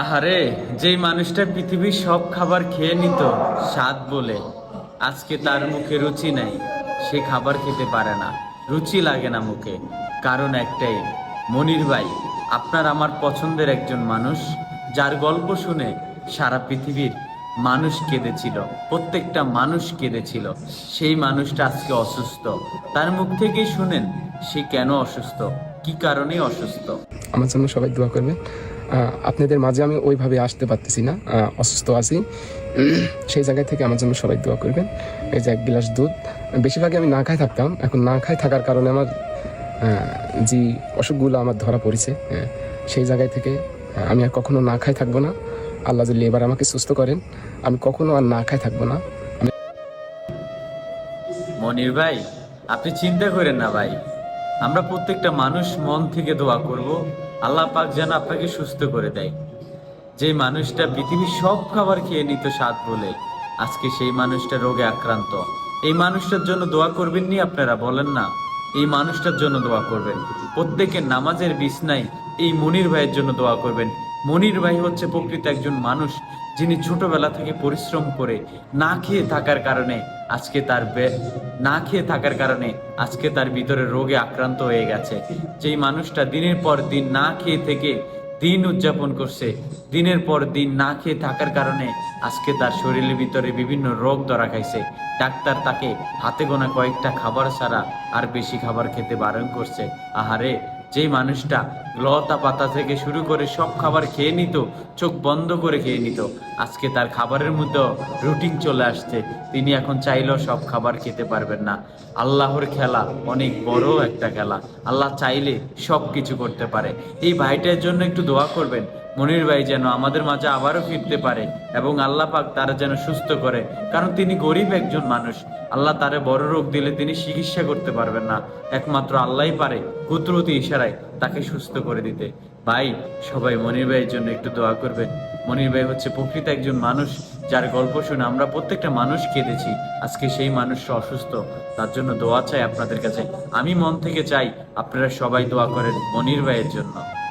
আহারে, যেই মানুষটা পৃথিবীর সব খাবার খেয়ে নিত, স্বাদ বলে। আজকে তার মুখে রুচি নাই, সে খাবার খেতে পারে না। রুচি লাগে না মুখে। কারণ একটাই, মনির ভাই, আপনার আমার পছন্দের একজন মানুষ, যার গল্প শুনে সারা পৃথিবীর মানুষ কেঁদেছিল, প্রত্যেকটা মানুষ কেঁদেছিল। সেই মানুষটা আজকে অসুস্থ। তার মুখ থেকেই শুনেন, সে কেন অসুস্থ? কি কারণে অসুস্থ? আমার জন্য সবাই দোয়া করবেন। আপনাদের মাঝে আমি ওইভাবে আসতে পারতেছি না অসুস্থ আছি। সেই জায়গায় থেকে আমার জন্য সবাই দোয়া করবেন। এই যে এক গ্লাস দুধ। বেশিরভাগই আমি না খাই থাকতাম। এখন না খাই থাকার কারণে আমার যে অসুখগুলো আমার ধরা পড়েছে সেই জায়গায় থেকে আমি আর কখনো না খাই থাকব না। আল্লাহ যদি এবার আমাকে সুস্থ করেন, আমি কখনো আর না খাই থাকব না। মনির ভাই, আপনি চিন্তা করেন না ভাই। আমরা প্রত্যেকটা মানুষ মন থেকে দোয়া করব। আল্লাহ পাক যেন আপনাকে সুস্থ করে দেয়। যে মানুষটা পৃথিবীর সব খাবার খেয়ে নিত স্বাদ বলে, আজকে সেই মানুষটা রোগে আক্রান্ত। এই মানুষটার জন্য দোয়া করবেন নি আপনারা, বলেন না। এই মানুষটার জন্য দোয়া করবেন। প্রত্যেকের নামাজের বিছনায় এই মনির ভাইয়ের জন্য দোয়া করবেন। মনির ভাই হচ্ছে প্রকৃত একজন মানুষ যিনি ছোটবেলা থেকে পরিশ্রম করে না খেয়ে থাকার কারণে আজকে তার না খেয়ে থাকার কারণে আজকে তার ভিতরে রোগে আক্রান্ত হয়ে গেছে। যেই মানুষটা দিনের পর দিন না খেয়ে থেকে দিন উদযাপন করছে, দিনের পর দিন না খেয়ে থাকার কারণে আজকে তার শরীরের ভিতরে বিভিন্ন রোগ ধরা খাইছে। ডাক্তার তাকে হাতে গোনা কয়েকটা খাবার ছাড়া আর বেশি খাবার খেতে বারণ করছে। আহারে যেই মানুষটা লতা পাতা থেকে শুরু করে সব খাবার খেয়ে নিত, চোখ বন্ধ করে খেয়ে নিত। আজকে তার খাবারের মধ্যে রুটিন চলে আসছে। তিনি এখন চাইলেও সব খাবার খেতে পারবেন না। আল্লাহর খেলা অনেক বড় একটা খেলা। আল্লাহ চাইলে সব কিছু করতে পারে। এই ভাইটার জন্য একটু দোয়া করবেন। মনির ভাই যেন আমাদের মাঝে আবারও ফিরতে পারে এবং আল্লাহ পাক তারা যেন সুস্থ করে। কারণ তিনি গরিব একজন মানুষ। আল্লাহ তারে বড় রোগ দিলে তিনি চিকিৎসা করতে পারবেন না। একমাত্র আল্লাহই পারে কুদরতি ইশারায় তাকে সুস্থ করে দিতে। ভাই, সবাই মনির ভাইয়ের জন্য একটু দোয়া করবেন। মনির ভাই হচ্ছে প্রকৃত একজন মানুষ, যার গল্প শুনে আমরা প্রত্যেকটা মানুষ কেঁদেছি। আজকে সেই মানুষটা অসুস্থ। তার জন্য দোয়া চাই আপনাদের কাছে। আমি মন থেকে চাই আপনারা সবাই দোয়া করেন মনির ভাইয়ের জন্য।